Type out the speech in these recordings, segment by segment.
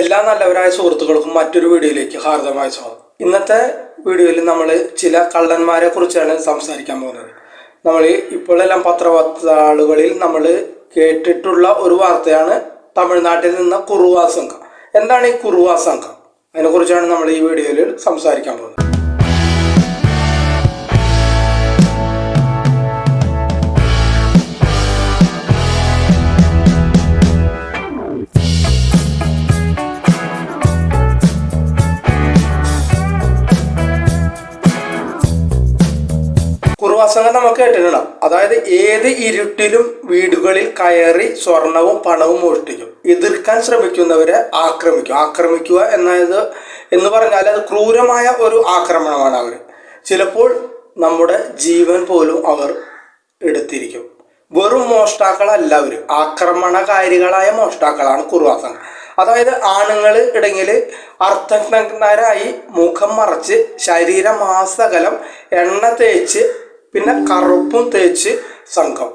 എല്ലാ നല്ലവരായ സുഹൃത്തുക്കൾക്കും മറ്റൊരു വീഡിയോയിലേക്ക് ഹാർദമായ സ്വാഗതം. ഇന്നത്തെ വീഡിയോയിൽ നമ്മൾ ചില കള്ളന്മാരെ കുറിച്ചാണ് സംസാരിക്കാൻ പോകുന്നത്. നമ്മൾ ഇപ്പോഴെല്ലാം പത്രവാർത്തകളിൽ നമ്മൾ കേട്ടിട്ടുള്ള ഒരു വാർത്തയാണ് തമിഴ്നാട്ടിൽ നിന്ന് കുറുവാ സംഘം. എന്താണ് ഈ കുറുവാ സംഘം? അതിനെക്കുറിച്ചാണ് നമ്മൾ ഈ വീഡിയോയിൽ സംസാരിക്കാൻ പോകുന്നത്. കുറുവാസംഘം നമുക്ക് കേട്ടിട്ടുണ്ടാവും. അതായത് ഏത് ഇരുട്ടിലും വീടുകളിൽ കയറി സ്വർണവും പണവും മോഷ്ടിക്കും. എതിർക്കാൻ ശ്രമിക്കുന്നവരെ ആക്രമിക്കും. ആക്രമിക്കുക എന്നത് എന്ന് പറഞ്ഞാൽ അത് ക്രൂരമായ ഒരു ആക്രമണമാണ് അവർ ചിലപ്പോൾ നമ്മുടെ ജീവൻ പോലും അവർ എടുത്തിരിക്കും. വെറും മോഷ്ടാക്കളല്ല അവർ ആക്രമണകാരികളായ മോഷ്ടാക്കളാണ് കുറുവാസംഗം. അതായത് ആണുങ്ങൾ ഇടയിൽ അർത്ഥജ്ഞരായി മുഖം മറച്ച് ശരീരമാസകലം എണ്ണ തേച്ച് പിന്നെ കറുപ്പും തേച്ച് സംഘം.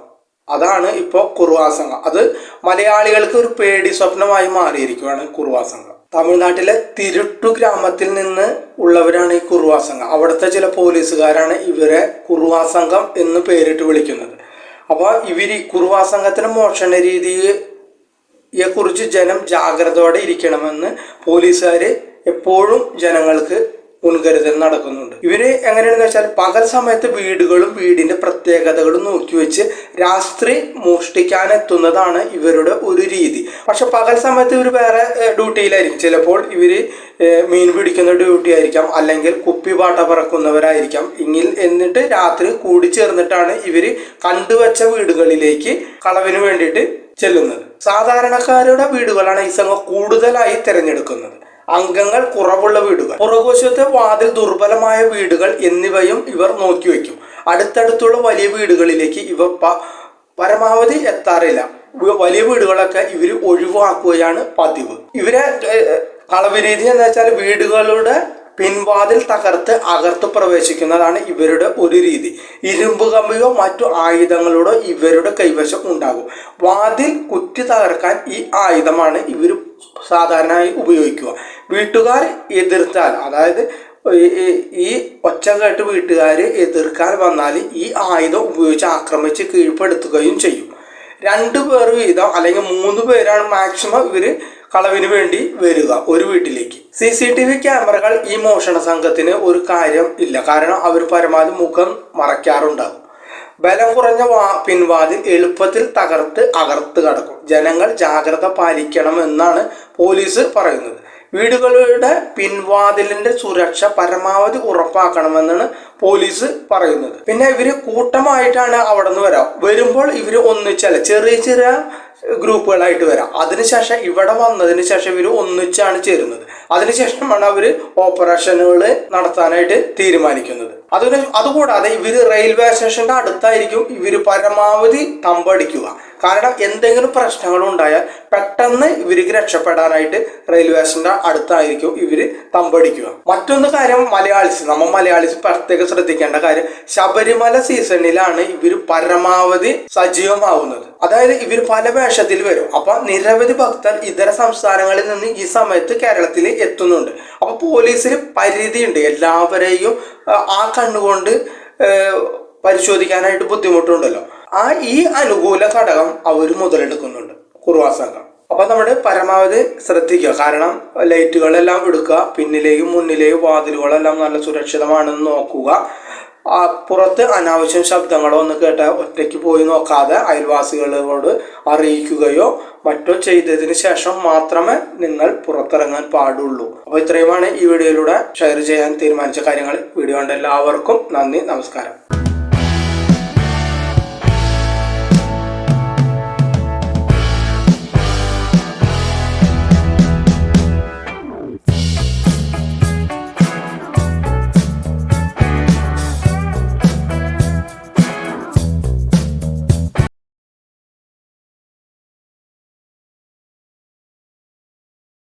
അതാണ് ഇപ്പോൾ കുറുവാ സംഘം. അത് മലയാളികൾക്ക് ഒരു പേടി സ്വപ്നമായി മാറിയിരിക്കുകയാണ് കുറുവാ സംഘം. തമിഴ്നാട്ടിലെ തിരുട്ടു ഗ്രാമത്തിൽ നിന്ന് ഉള്ളവരാണ് ഈ കുറുവാ സംഘം. അവിടുത്തെ ചില പോലീസുകാരാണ് ഇവരെ കുറുവാ സംഘം എന്ന് പേരിട്ട് വിളിക്കുന്നത്. അപ്പോൾ ഇവർ കുറുവാ സംഘത്തിന് മോഷണ രീതിയെ കുറിച്ച് ജനം ജാഗ്രതയോടെ ഇരിക്കണമെന്ന് പോലീസുകാർ എപ്പോഴും ജനങ്ങൾക്ക് മുൻകരുതൽ നടക്കുന്നുണ്ട്. ഇവർ എങ്ങനെയാണെന്ന് വെച്ചാൽ പകൽ സമയത്ത് വീടുകളും വീടിന്റെ പ്രത്യേകതകളും നോക്കി വെച്ച് രാത്രി മോഷ്ടിക്കാൻ എത്തുന്നതാണ് ഇവരുടെ ഒരു രീതി. പക്ഷെ പകൽ സമയത്ത് ഇവർ വേറെ ഡ്യൂട്ടിയിലായിരിക്കും. ചിലപ്പോൾ ഇവർ മീൻ പിടിക്കുന്ന ഡ്യൂട്ടി ആയിരിക്കാം അല്ലെങ്കിൽ കുപ്പി പാട്ട പറക്കുന്നവരായിരിക്കാം. ഇങ്ങിൽ എന്നിട്ട് രാത്രി കൂടി ചേർന്നിട്ടാണ് ഇവർ കണ്ടുവച്ച വീടുകളിലേക്ക് കളവിന് വേണ്ടിയിട്ട് ചെല്ലുന്നത്. സാധാരണക്കാരുടെ വീടുകളാണ് ഈ സംഘം കൂടുതലായി തിരഞ്ഞെടുക്കുന്നത്. അംഗങ്ങൾ കുറവുള്ള വീടുകൾ. പുറകുവശത്തെ വാതിൽ ദുർബലമായ വീടുകൾ എന്നിവയും ഇവർ നോക്കി വയ്ക്കും. അടുത്തടുത്തുള്ള വലിയ വീടുകളിലേക്ക് ഇവർ പരമാവധി എത്താറില്ല. വലിയ വീടുകളൊക്കെ ഇവർ ഒഴിവാക്കുകയാണ് പതിവ്. ഇവരെ ഏഹ്, കളവ് രീതി എന്ന് വെച്ചാൽ വീടുകളുടെ പിൻവാതിൽ തകർത്ത് അകർത്ത് പ്രവേശിക്കുന്നതാണ് ഇവരുടെ ഒരു രീതി. ഇരുമ്പ് കമ്പിയോ മറ്റു ആയുധങ്ങളോടോ ഇവരുടെ കൈവശം ഉണ്ടാകും. വാതിൽ കുത്തി തകർക്കാൻ ഈ ആയുധമാണ് ഇവർ സാധാരണയായി ഉപയോഗിക്കുക. വീട്ടുകാർ എതിർത്താൽ അതായത് ഈ- ഒച്ച കേട്ട് വീട്ടുകാർ എതിർക്കാൻ വന്നാൽ ഈ ആയുധം ഉപയോഗിച്ച് ആക്രമിച്ച് കീഴ്പ്പെടുത്തുകയും ചെയ്യും. രണ്ട് പേർ വീതം അല്ലെങ്കിൽ മൂന്ന് പേരാണ് മാക്സിമം ഇവർ കളവിന് വേണ്ടി വരിക ഒരു വീട്ടിലേക്ക്. സി സി ടി വി ക്യാമറകൾ ഈ മോഷണ സംഘത്തിന് ഒരു കാര്യം ഇല്ല. കാരണം അവർ പരമാവധി മുഖം മറയ്ക്കാറുണ്ടാകും. ബലം കുറഞ്ഞ വാ പിൻവാതിൽ എളുപ്പത്തിൽ തകർത്ത് അകർത്ത് കടക്കും. ജനങ്ങൾ ജാഗ്രത പാലിക്കണമെന്നാണ് പോലീസ് പറയുന്നത്. വീടുകളുടെ പിൻവാതിലിന്റെ സുരക്ഷ പരമാവധി ഉറപ്പാക്കണമെന്നാണ് പോലീസ് പറയുന്നത്. പിന്നെ ഇവർ കൂട്ടമായിട്ടാണ് അവിടെ നിന്ന് വരാം. വരുമ്പോൾ ഇവർ ഒന്നിച്ചല്ല ചെറിയ ചെറിയ ഗ്രൂപ്പുകളായിട്ട് വരാം. അതിനുശേഷം ഇവിടെ വന്നതിന് ശേഷം ഇവർ ഒന്നിച്ചാണ് ചേരുന്നത്. അതിനുശേഷമാണ് അവർ ഓപ്പറേഷനുകൾ നടത്താനായിട്ട് തീരുമാനിക്കുന്നത്. അതിന് അതുകൂടാതെ ഇവർ റെയിൽവേ സ്റ്റേഷന്റെ അടുത്തായിരിക്കും ഇവർ പരമാവധി തമ്പടിക്കുക. കാരണം എന്തെങ്കിലും പ്രശ്നങ്ങൾ ഉണ്ടായാൽ പെട്ടെന്ന് ഇവർക്ക് രക്ഷപ്പെടാനായിട്ട് റെയിൽവേ സ്റ്റേഷന്റെ അടുത്തായിരിക്കും ഇവർ തമ്പടിക്കുക. മറ്റൊന്ന് കാര്യം മലയാളീസ്. നമ്മൾ മലയാളീസ് പ്രത്യേകം ശ്രദ്ധിക്കേണ്ട കാര്യം ശബരിമല സീസണിലാണ് ഇവർ പരമാവധി സജീവമാവുന്നത്. അതായത് ഇവർ പല വേഷത്തിൽ വരും. അപ്പൊ നിരവധി ഭക്തർ ഇതര സംസ്ഥാനങ്ങളിൽ നിന്ന് ഈ സമയത്ത് കേരളത്തിൽ എത്തുന്നുണ്ട്. അപ്പൊ പോലീസിന് പരിധിയുണ്ട്. എല്ലാവരെയും ആ, കണ്ണുകൊണ്ട് പരിശോധിക്കാനായിട്ട് ബുദ്ധിമുട്ടുണ്ടല്ലോ. ആ ഈ അനുകൂല ഘടകം അവർ മുതലെടുക്കുന്നുണ്ട് കുറുവാ സംഘം. അപ്പൊ നമ്മൾ പരമാവധി ശ്രദ്ധിക്കുക. കാരണം ലൈറ്റുകളെല്ലാം എടുക്കുക പിന്നിലെയും മുന്നിലെയും വാതിലുകളെല്ലാം നല്ല സുരക്ഷിതമാണെന്ന് നോക്കുക. പുറത്ത് അനാവശ്യം ശബ്ദങ്ങളോ ഒന്ന് കേട്ട ഒറ്റയ്ക്ക് പോയി നോക്കാതെ അയൽവാസികളോട് അറിയിക്കുകയോ മറ്റോ ചെയ്തതിന് ശേഷം മാത്രമേ നിങ്ങൾ പുറത്തിറങ്ങാൻ പാടുള്ളൂ. അപ്പോൾ ഇത്രയുമാണ് ഈ വീഡിയോയിലൂടെ ഷെയർ ചെയ്യാൻ തീരുമാനിച്ച കാര്യങ്ങൾ. വീഡിയോ കണ്ട എല്ലാവർക്കും നന്ദി നമസ്കാരം.